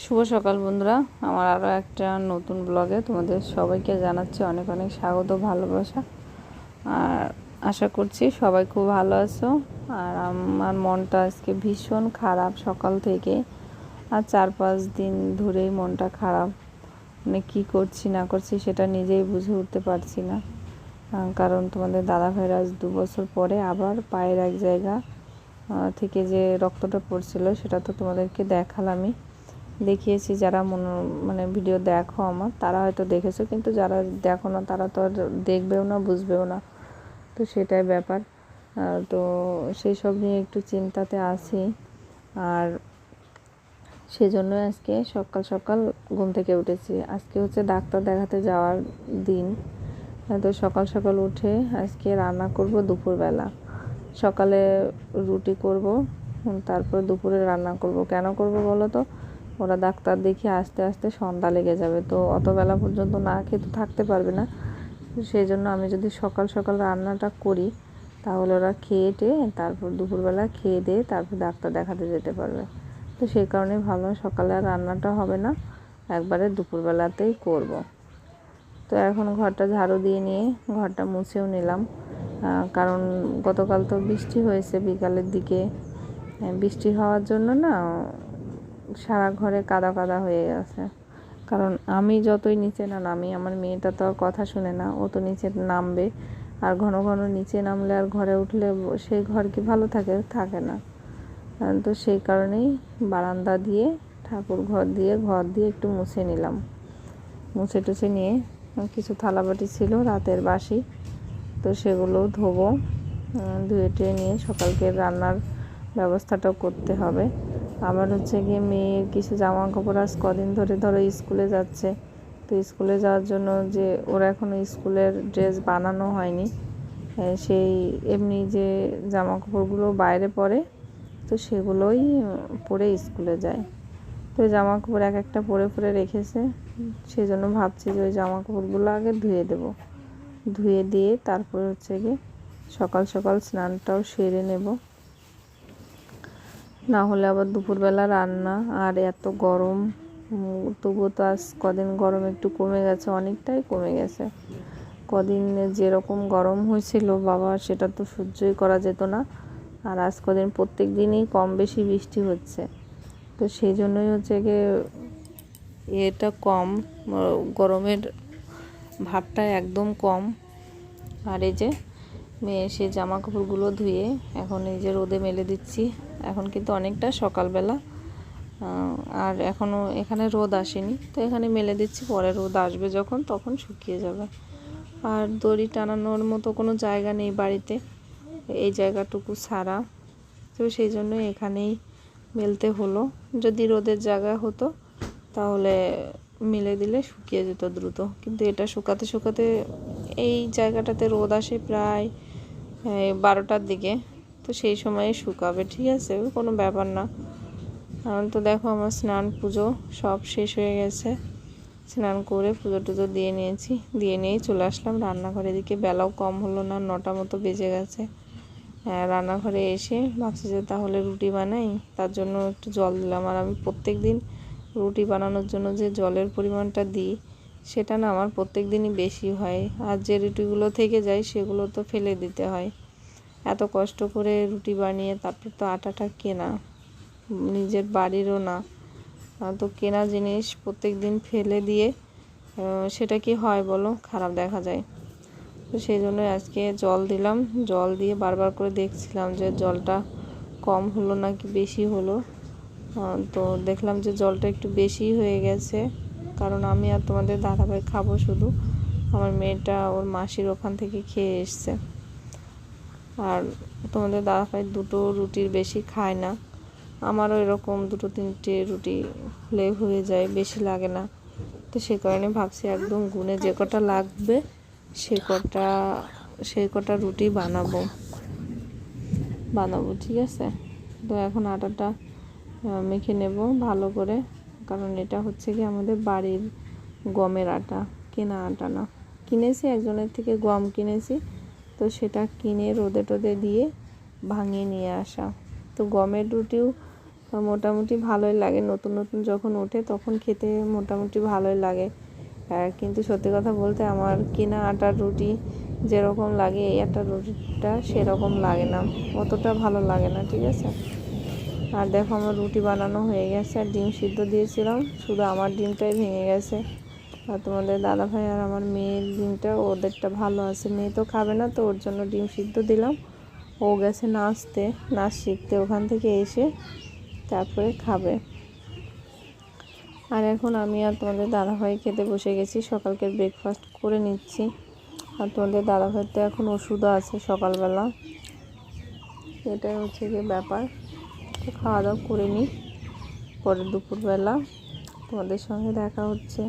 শুভ সকাল বন্ধুরা। আমার আরও একটা নতুন ব্লগে তোমাদের সবাইকে জানাচ্ছি অনেক অনেক স্বাগত, ভালোবাসা। আর আশা করছি সবাই খুব ভালো আছো। আর আমার মনটা আজকে ভীষণ খারাপ সকাল থেকে। আর চার পাঁচ দিন ধরেই মনটা খারাপ। মানে কী করছি, না করছি সেটা নিজেই বুঝে উঠতে পারছি না। কারণ তোমাদের দাদা ভাইরা আজ দু বছর পরে আবার পায়ের এক জায়গা থেকে যে রক্তটা পড়ছিল সেটা তো তোমাদেরকে দেখালামই। দেখিয়েছি যারা মনো মানে ভিডিও দেখো আমার, তারা হয়তো দেখেছ, কিন্তু যারা দেখো না, তারা তো আর দেখবেও না, বুঝবেও না। তো সেটাই ব্যাপার। তো সেই সব নিয়ে একটু চিন্তাতে আছি। আর সেজন্য আজকে সকাল সকাল ঘুম থেকে উঠেছি। আজকে হচ্ছে ডাক্তার দেখাতে যাওয়ার দিন। তো সকাল সকাল উঠে আজকে রান্না করব দুপুরবেলা। সকালে রুটি করব, তারপর দুপুরে রান্না করব। কেন করব বলো তো? ওরা ডাক্তার দেখিয়ে আস্তে আস্তে সন্ধ্যা লেগে যাবে। তো অত বেলা পর্যন্ত না খেয়ে তো থাকতে পারবে না। সেই জন্য আমি যদি সকাল সকাল রান্নাটা করি, তাহলে ওরা খেয়ে টেয়ে তারপর দুপুরবেলা খেয়ে দিয়ে তারপর ডাক্তার দেখাতে যেতে পারবে। তো সেই কারণেই ভাবলাম সকালে আর রান্নাটা হবে না, একবারে দুপুরবেলাতেই করব। তো এখন ঘরটা ঝাড়ু দিয়ে নিয়ে ঘরটা মুছেও নিলাম। কারণ গতকাল তো বৃষ্টি হয়েছে বিকালের দিকে। বৃষ্টি হওয়ার জন্য না সারা ঘরে কাদা কাদা হয়ে গেছে। কারণ আমি যতই নিচে না নামি, আমার মেয়েটা তো আর কথা শুনে না, ও তো নিচে নামবে। আর ঘন ঘন নিচে নামলে আর ঘরে উঠলে সেই ঘর কি ভালো থাকে? থাকে না। তো সেই কারণেই বারান্দা দিয়ে, ঠাকুর ঘর দিয়ে ঘর দিয়ে একটু মুছে নিলাম। মুছে টুছে নিয়ে কিছু থালাবাটি ছিল, রাতের বাসি। তো সেগুলোও ধোবো ধুয়ে টুয়ে নিয়ে সকালকে রান্নার ব্যবস্থাটাও করতে হবে। আবার হচ্ছে গিয়ে মেয়ের কিছু জামা কাপড় আজ কদিন ধরে ধরো স্কুলে যাচ্ছে। তো স্কুলে যাওয়ার জন্য যে ওরা এখনও স্কুলের ড্রেস বানানো হয়নি সেই এমনি যে জামা কাপড়গুলো বাইরে পরে, তো সেগুলোই পরে স্কুলে যায়। তো জামা কাপড় এক একটা পরে পরে রেখেছে। সেই জন্য ভাবছি যে ওই জামা কাপড়গুলো আগে ধুয়ে দেব। ধুয়ে দিয়ে তারপরে হচ্ছে গিয়ে সকাল সকাল স্নানটাও সেরে নেব। না হলে আবার দুপুরবেলা রান্না, আর এত গরম। তবুও তো আজ কদিন গরম একটু কমে গেছে, অনেকটাই কমে গেছে। কদিন যেরকম গরম হয়েছিল, বাবা, সেটা তো সহ্যই করা যেত না। আর আজ কদিন প্রত্যেক দিনই কম বেশি বৃষ্টি হচ্ছে। তো সেই জন্যই হচ্ছে গিয়ে এটা কম, গরমের ভাবটা একদম কম। আর এই যে মেয়ে সে জামা কাপড়গুলো ধুয়ে এখন এই যে রোদে মেলে দিচ্ছি। এখন কিন্তু অনেকটা সকালবেলা। আর এখনও এখানে রোদ আসেনি। তো এখানে মেলে দিচ্ছি, পরে রোদ আসবে যখন, তখন শুকিয়ে যাবে। আর দড়ি টানানোর মতো কোনো জায়গা নেই বাড়িতে। এই জায়গাটুকু ছাড়া। তো সেই জন্য এখানেই মেলতে হলো। যদি রোদের জায়গা হতো, তাহলে মেলে দিলে শুকিয়ে যেত দ্রুত। কিন্তু এটা শুকাতে শুকাতে এই জায়গাটাতে রোদ আসে প্রায় বারোটার দিকে। তো সেই সময়ে শুকাবে, ঠিক আছে? কোনো ব্যাপার না। এখন তো দেখো আমার স্নান পুজো সব শেষ হয়ে গেছে। স্নান করে পুজো টুজো দিয়ে নিয়েছি। দিয়ে নিয়েই চলে আসলাম। রান্নাঘরে এদিকে বেলাও কম হলো না, নটা মতো বেজে গেছে। হ্যাঁ রান্নাঘরে এসে ভাবছি যে তাহলে রুটি বানাই। তার জন্য একটু জল দিলাম। আর আমি প্রত্যেক দিন রুটি বানানোর জন্য যে জলের পরিমাণটা দিই সেটা না আমার প্রত্যেক দিনই বেশি হয়। আর যে রুটিগুলো থেকে যায়, সেগুলো তো ফেলে দিতে হয়। এত কষ্ট করে রুটি বানিয়ে তারপর তো আটাটা কেনা। নিজের বাড়িরও না। তো কেনা জিনিস প্রত্যেক দিন ফেলে দিয়ে সেটা কি হয় বলো? খারাপ দেখা যায়। তো সেই জন্য আজকে জল দিলাম। জল দিয়ে বারবার করে দেখছিলাম যে জলটা কম হলো নাকি বেশি হলো। তো দেখলাম যে জলটা একটু বেশি হয়ে গেছে। কারণ আমি আর তোমাদের দাদাভাই খাব শুধু। আমার মেয়েটা ওর মাসির ওখান থেকে খেয়ে এসছে। আর তোমাদের দাদাভাই দুটো রুটির বেশি খায় না। আমারও এরকম দুটো তিনটে রুটি হলে হয়ে যায়, বেশি লাগে না। তো সে কারণে ভাবছি একদম গুনে যে কটা লাগবে, সে কটা সেই কটা রুটি বানাবো। বানাবো, ঠিক আছে? তো এখন আটাটা মেখে নেব ভালো করে। কারণ এটা হচ্ছে কি আমাদের বাড়ির গমের আটা, কেনা আটা না। কিনেছি, একজনের থেকে গম কিনেছি, তো সেটা কিনে রোদে টোদে দিয়ে ভাঙিয়ে নিয়ে আসা। তো গমের রুটিও মোটামুটি ভালোই লাগে, নতুন নতুন যখন ওঠে তখন খেতে মোটামুটি ভালোই লাগে। কিন্তু সত্যি কথা বলতে আমার কেনা আটার রুটি যেরকম লাগে, এই আটার রুটিটা সেরকম লাগে না, অতটা ভালো লাগে না, ঠিক আছে? আর দেখো আমার রুটি বানানো হয়ে গেছে, আর ডিম সিদ্ধ দিয়েছিলাম। শুধু আমার ডিমটাই ভেঙে গেছে। আর তোমাদের দাদা ভাই আর আমার মেয়ের ডিমটা, ওদেরটা ভালো আছে। মেয়ে তো খাবে না, তো ওর জন্য ডিম সিদ্ধ দিলাম। ও গেছে নাচতে, নাচ শিখতে ওখান থেকে এসে তারপরে খাবে। আর এখন আমি আর তোমাদের দাদাভাই খেতে বসে গেছি, সকালকে ব্রেকফাস্ট করে নিচ্ছি। আর তোমাদের দাদাভাইয়ের তো এখন ওষুধও আছে সকালবেলা। এটাই হচ্ছে গিয়ে ব্যাপার। তো খাওয়া দাওয়া করে নিই পরে দুপুরবেলা। তোমাদের সঙ্গে দেখা হচ্ছে।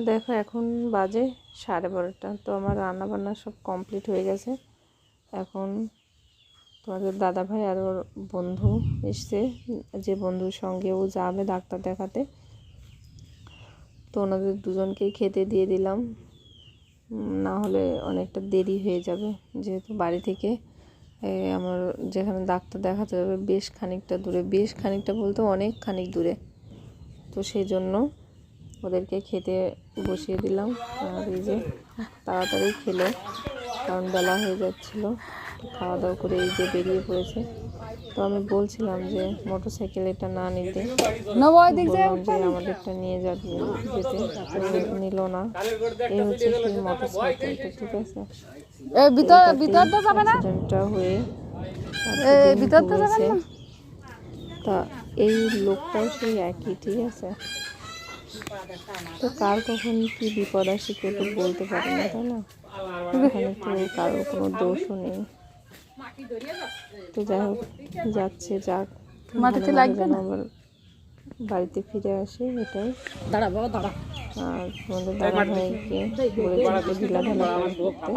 আর দেখো এখন বাজে সাড়ে বারোটা, তো আমার রান্না বান্না সব কমপ্লিট হয়ে গেছে। এখন তোমাদের দাদা ভাই আর ওর বন্ধু এসছে, যে বন্ধুর সঙ্গে ও যাবে ডাক্তার দেখাতে। তো ওনাদের দুজনকেই খেতে দিয়ে দিলাম। না হলে অনেকটা দেরি হয়ে যাবে, যেহেতু বাড়ি থেকে আমার যেখানে ডাক্তার দেখাতে যাবে বেশ খানিকটা দূরে, বেশ খানিকটা বলতে অনেক খানিক দূরে। তো সেই জন্য ওদেরকে খেতে বসিয়ে দিলাম। আর এই যে তাড়াতাড়ি খেলো কারণ বেলা হয়ে যাচ্ছিল। খাওয়া দাওয়া করে এই যে বেরিয়ে পড়েছে। তো আমি বলছিলাম যে মোটর সাইকেল এটা না নিতে যে আমাদেরটা নিয়ে যাবে যেতে। নিল না। এই হচ্ছে সেই মোটর সাইকেলটা ঠিক আছে? অ্যাক্সিডেন্টটা হয়ে। তা এই লোকটাও সেই একই ঠিক আছে? তো কার কখন কি বিপদ আসে কেউ তো বলতে পারে না তাই না? এখানে তো কারোর কোনো দোষও নেই। তো যাই হোক যাচ্ছে যাক। মাটিতে লাগবে না? আবার বাড়িতে ফিরে আসে এটাই। দাঁড়া বাবা দাঁড়া। আর তোমাদের দাদা ভাইকে করতে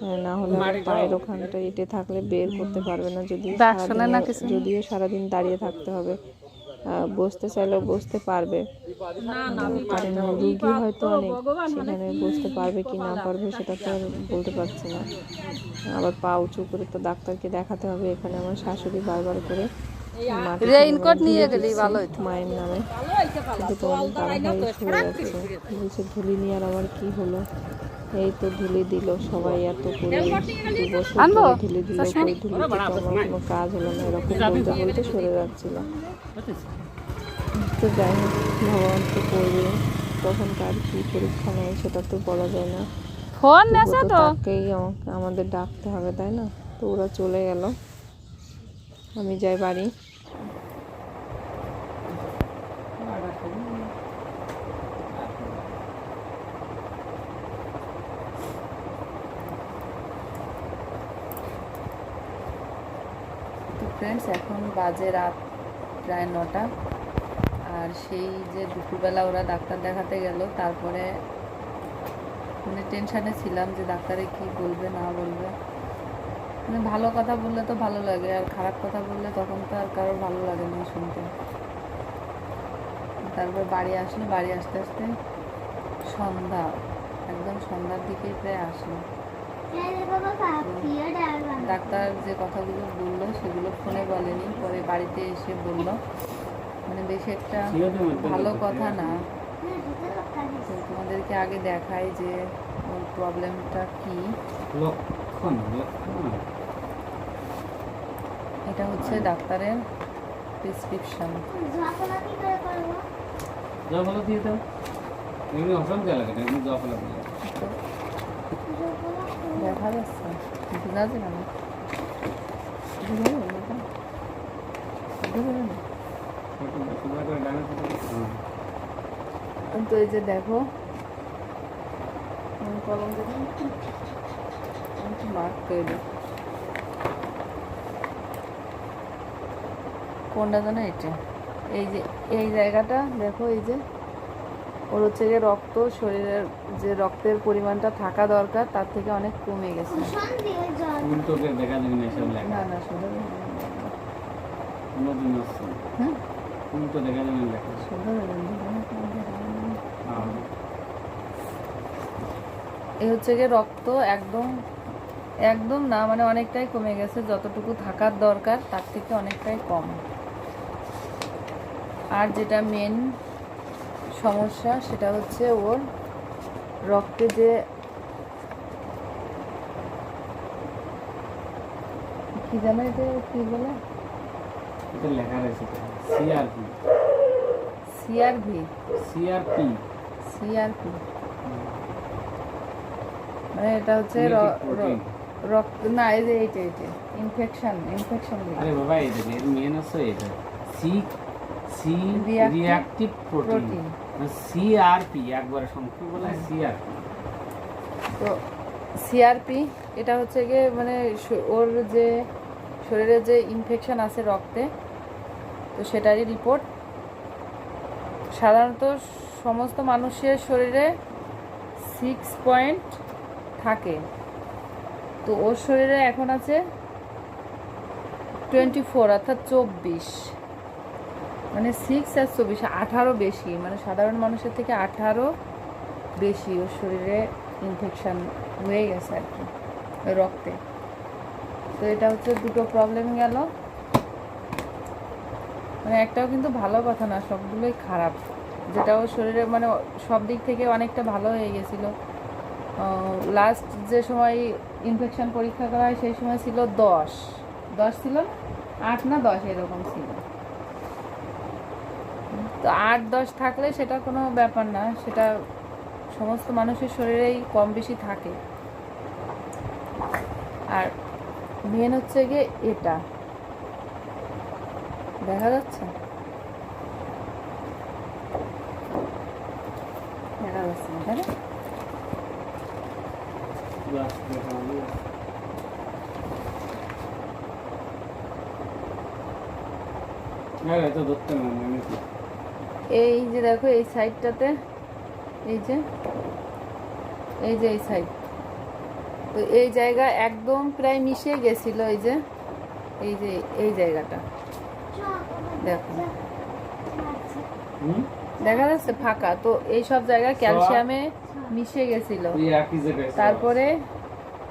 হ্যাঁ, না হলে পায়ের ওখানটা এটে থাকলে বের করতে পারবে না যদি যদিও সারাদিন দাঁড়িয়ে থাকতে হবে। বসতে চাইলেও বসতে পারবে। কারণ রুগী হয়তো অনেক সেখানে বসতে পারবে কি না পারবে সেটা তো আর বলতে পারছি না। আবার পা উঁচু করে তো ডাক্তারকে দেখাতে হবে। এখানে আমার শাশুড়ি বারবার করে রেইনকোট নিয়ে গেলেই ভালো হতো মায়ের নামে। কিন্তু সরে যাচ্ছে। বলছে ধুলি নিয়ে আর আমার কি হলো? এই তো ধুলি দিল সবাই এত করে দু বছর ধুলি দিল ধুলি তো আমার কোনো কাজ হলো না। এরকম বলতে বলতে সরে যাচ্ছিল। তো যাই হোক ভগবান তো করবে। তখন কার কি পরীক্ষা নেয় সেটা তো বলা যায় না। ফোন তবুও তো তো? তাকেই আমাকে আমাদের ডাকতে হবে তাই না? তো ওরা চলে গেল। আমি যাই বাড়ি। ফ্রেন্ডস এখন বাজে রাত প্রায় নটা। আর সেই যে দুপুরবেলা ওরা ডাক্তার দেখাতে গেল, তারপরে মানে টেনশানে ছিলাম যে ডাক্তারে কি বলবে, না বলবে। মানে ভালো কথা বললে তো ভালো লাগে, আর খারাপ কথা বললে তখন তো আর কারোর ভালো লাগে না শুনতে। তারপর বাড়ি আসলো, বাড়ি আসতে আসতে সন্ধ্যা, একদম সন্ধ্যার দিকেই প্রায় আসলো। ডাক্তার যে কথাগুলো বলল সেগুলো ফোনে বলেনি পরে বাড়িতে এসে বলল। মানে বেশ একটা ভালো কথা না। তোমাদেরকে আগে দেখাই যে ওর প্রবলেমটা কি। লক্ষণ এটা হচ্ছে ডাক্তারের প্রেসক্রিপশন। জফলা দিয়ে দাও। এমনি অসংখ্য লাগে এমনি জফলা দিয়ে দেখা যাচ্ছে দেখো কলম মার্ক করে কোনটা এটা এই যে, এই জায়গাটা দেখো, এই যে, ওর হচ্ছে রক্ত, শরীরের যে রক্তের পরিমাণটা থাকা দরকার তার থেকে অনেক কমে গেছে। না না শুধু হ্যাঁ এই হচ্ছে গিয়ে রক্ত একদম একদম না মানে অনেকটাই কমে গেছে। যতটুকু থাকার দরকার তার থেকে অনেকটাই কম। আর যেটা মেন সমস্যা সেটা হচ্ছে ওর রক্তে যে কি জানো এটা কি বলে? এটা লেখা রয়েছে সিআরপি সিআরভি সিআরপি সিআরপি মানে এটা হচ্ছে রক্ত না এই যে এইটা এইটা। ইনফেকশন ইনফেকশন আরে বাবা এটা মেন আছে এটা। C C reactive protein. CRP একবার সংক্ষেপে বলা সিআরপি তো সিআরপি এটা হচ্ছে গিয়ে মানে ওর যে শরীরে যে ইনফেকশন আছে রক্তে, তো সেটারই রিপোর্ট সাধারণত সমস্ত মানুষের শরীরে সিক্স পয়েন্ট থাকে। তো ওর শরীরে এখন আছে টোয়েন্টি ফোর অর্থাৎ চব্বিশ। মানে সিক্স আর চব্বিশ, আঠারো বেশি। মানে সাধারণ মানুষের থেকে আঠারো বেশি ওর শরীরে ইনফেকশন হয়ে গেছে আর কি, রক্তে। তো এটা হচ্ছে দুটো প্রবলেম গেল। মানে একটাও কিন্তু ভালো কথা না, সবগুলোই খারাপ। যেটা ওর শরীরে মানে সব দিক থেকে অনেকটা ভালো হয়ে গেছিল। লাস্ট যে সময় ইনফেকশন পরীক্ষা করা হয় সেই সময় ছিল দশ। দশ ছিল আট না দশ এরকম ছিল। তো আট, দশ থাকলে সেটা কোনো ব্যাপার না, সেটা সমস্ত মানুষের শরীরেই কম বেশি থাকে। আর মেন হচ্ছে গিয়ে এটা। দেখা যাচ্ছে? দেখা যাচ্ছে না? হ্যাঁ এটা ধরতে না এই যে দেখো এই সাইডটাতে এই যে এই যে এই সাইড। তো এই জায়গা একদম প্রায় মিশে গেছিল এই যে এই যে এই জায়গাটা। দেখো। দেখা যাচ্ছে ফাঁকা তো এই সব জায়গা ক্যালসিয়ামে মিশে গেছিল। তারপরে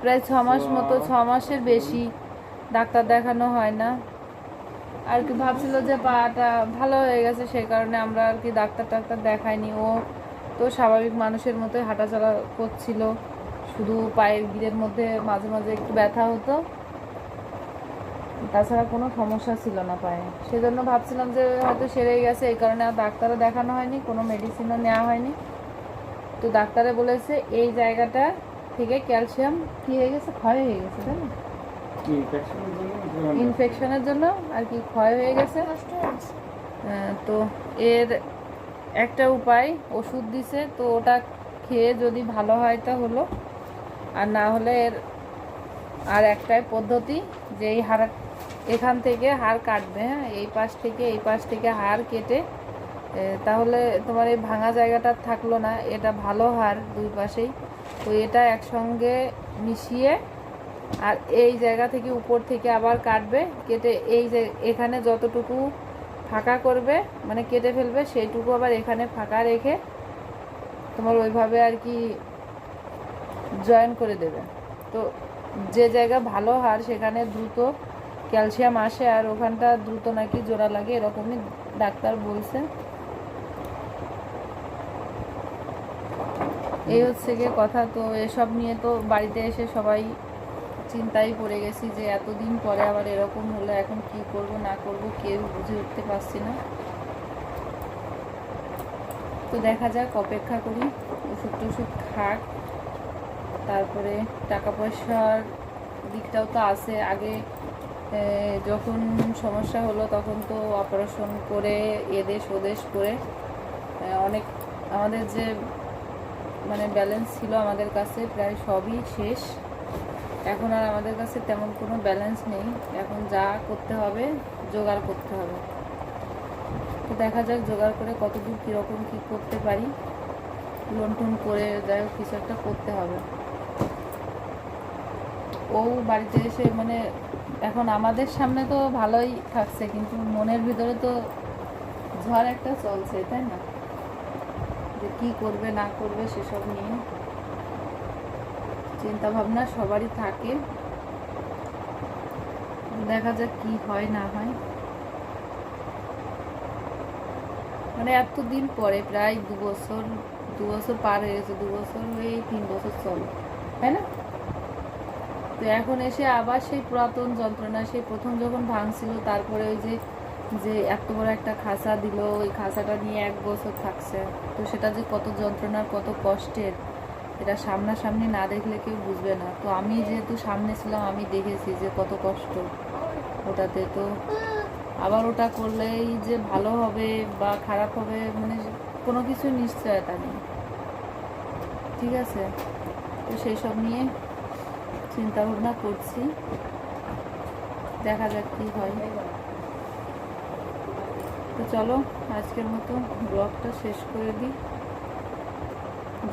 প্রায় ছ মাস মতো ছ মাসের বেশি ডাক্তার দেখানো হয় না। আর কি ভাবছিল যে পাটা ভালো হয়ে গেছে সেই কারণে আমরা আর কি ডাক্তার টাক্তার দেখাইনি। ও তো স্বাভাবিক মানুষের মতোই হাঁটাচলা করছিল, শুধু পায়ের গিরের মধ্যে মাঝে মাঝে একটু ব্যথা হতো। তাছাড়া কোনো সমস্যা ছিল না পায়ে। সেজন্য ভাবছিলাম যে হয়তো সেরে গেছে, এই কারণে আর ডাক্তারও দেখানো হয়নি, কোনো মেডিসিনও নেওয়া হয়নি। তো ডাক্তারে বলেছে, এই জায়গাটা থেকে ক্যালসিয়াম কী হয়ে গেছে? ক্ষয় হয়ে গেছে, তাই না? ইনফেকশনের জন্য? আর কি ক্ষয় হয়ে গেছে। তো এর একটা উপায় ওষুধ দিছে তো ওটা খেয়ে যদি ভালো হয় তা হলো আর না হলে এর আর একটাই পদ্ধতি যে এই হাড় এখান থেকে হাড় কাটবে হ্যাঁ? এই পাশ থেকে এই পাশ থেকে হাড় কেটে তাহলে তোমার এই ভাঙা জায়গাটা আর থাকল না। এটা ভালো হাড় দুই পাশেই। তো এটা একসঙ্গে মিশিয়ে আর এই জায়গা থেকে উপর থেকে আবার কাটবে, কেটে এই যে এখানে যতটুকু ফাঁকা করবে মানে কেটে ফেলবে, সেইটুকু আবার এখানে ফাঁকা রেখে তোমার ওইভাবে আর কি জয়েন করে দেবে। তো যে জায়গা ভালো হার সেখানে দ্রুত ক্যালসিয়াম আসে আর ওখানটা দ্রুত নাকি জোড়া লাগে, এরকমই ডাক্তার বলছে। এই হচ্ছে গিয়ে কথা, তো এসব নিয়ে তো বাড়িতে এসে সবাই চিন্তায় পড়ে গেছি যে এতদিন পরে আবার এরকম হলো এখন কি করব, না করব, কেউ বুঝে উঠতে পারছি না। তো দেখা যাক, অপেক্ষা করি, ওষুধ টষুধ খাক, তারপরে টাকা পয়সার দিকটাও তো আছে। আগে যখন সমস্যা হলো তখন তো অপারেশন করে, এদেশ ওদেশ করে অনেক আমাদের যে মানে ব্যালেন্স ছিল আমাদের কাছে, প্রায় সবই শেষ। এখন আর আমাদের কাছে তেমন কোনো ব্যালেন্স নেই। এখন যা করতে হবে, জোগাড় করতে হবে। তো দেখা যাক জোগাড় করে কতদূর কীরকম কী করতে পারি। লোন টোন করে যাই হোক, কিছু একটা করতে হবে। ও বাড়িতে এসে মানে এখন আমাদের সামনে তো ভালোই থাকছে, কিন্তু মনের ভিতরে তো ঝড় একটা চলছে, তাই না? যে কী করবে, না করবে সেসব নিয়ে। চিন্তা ভাবনা সবারই থাকে। দেখা যাক কি হয়, না হয়। মানে এতদিন পরে, প্রায় দু বছর দু বছর পার হয়ে গেছে, দু বছর হয়ে তিন বছর চলে, তাই না? তো এখন এসে আবার সেই পুরাতন যন্ত্রণা, সেই প্রথম যখন ভাঙছিল, তারপরে ওই যে যে এত বড় একটা খাসা দিল, ওই খাসাটা নিয়ে এক বছর থাকছে। তো সেটা যে কত যন্ত্রণার, কত কষ্টের। এটা সামনাসামনি না দেখলে কেউ বুঝবে না। তো আমি যেহেতু সামনে ছিলাম, আমি দেখেছি যে কত কষ্ট ওটাতে। তো আবার ওটা করলেই যে ভালো হবে বা খারাপ হবে মানে কোনো কিছু নিশ্চয়তা নেই। ঠিক আছে? তো সেই সব নিয়ে চিন্তা ভাবনা করছি। দেখা যাক কি হয়। তো চলো, আজকের মতো ব্লগটা শেষ করে দিই।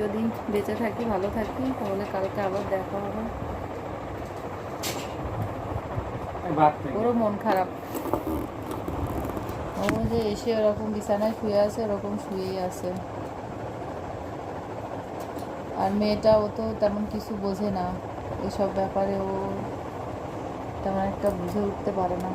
যদি বেঁচে থাকি ভালো থাকি তাহলে কালকে আবার দেখা হবে। ওরও মন খারাপ। ও যে এসে ওরকম বিছানায় শুয়ে আছে ওরকম শুয়েই আছে। আর মেয়েটা ও তো তেমন কিছু বোঝে না। এসব ব্যাপারে ও তেমন একটা বুঝে উঠতে পারে না।